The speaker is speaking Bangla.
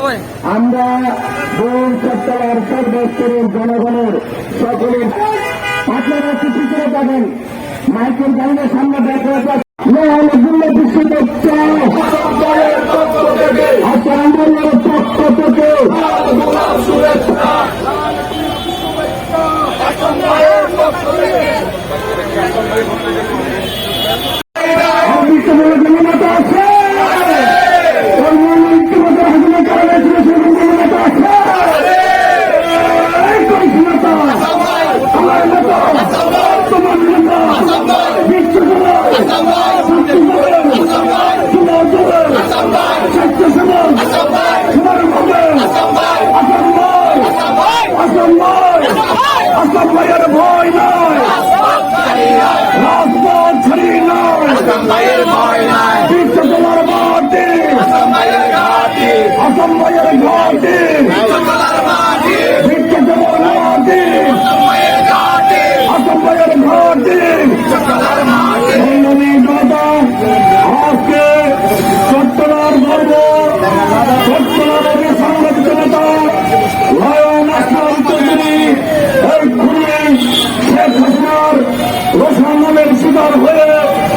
আমরা ভোর সপ্তাহের সর্বস্তরের জনগণের সকলের আপনারা কিছু করে পাবেন মাইকেল গাইনের সামনে মহানগুল্লা বিশ্ববিদ্যালয় আচ্ছা আন্দোলনের পক্ষ থেকে। আসাম ভাইয়ের ভয় নয় রাজপথ ছাড়িয়ে নয় বিশ্ব তোমার মাটি আসাম ভাইয়ের ঘাটি। বিশ্ব তোমার মাটি আসাম ভাইয়ের ঘাটি। চট্টলার গর্ব হয়ে